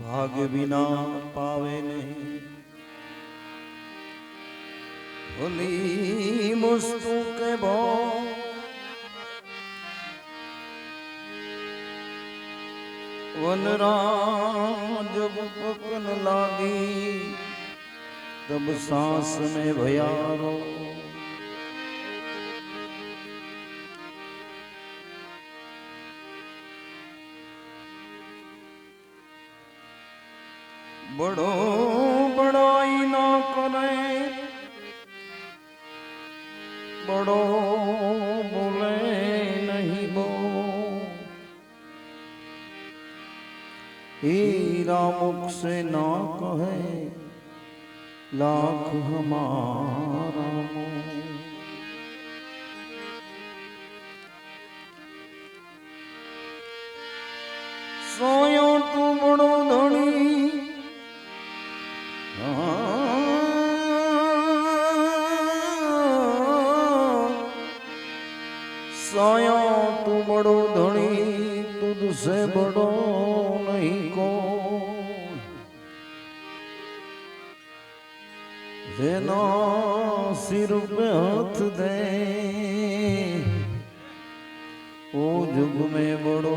ભાગ વિના પાવે નહીં. ભૂલી મુસ્તુ કે બો વનરાજ પકન લાગી, તબ સાસ મેં ભયારો. भयारो बड़ो बड़ाई ना करे बड़ो बोले नहीं बो हीरा मुख से ना कहे लाख हमारा સાયો તું બડો ધણી તુદસે બડો નહીં કો જેનો સિર પે હાથ દે. ઓ જુગ મેં બડો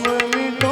me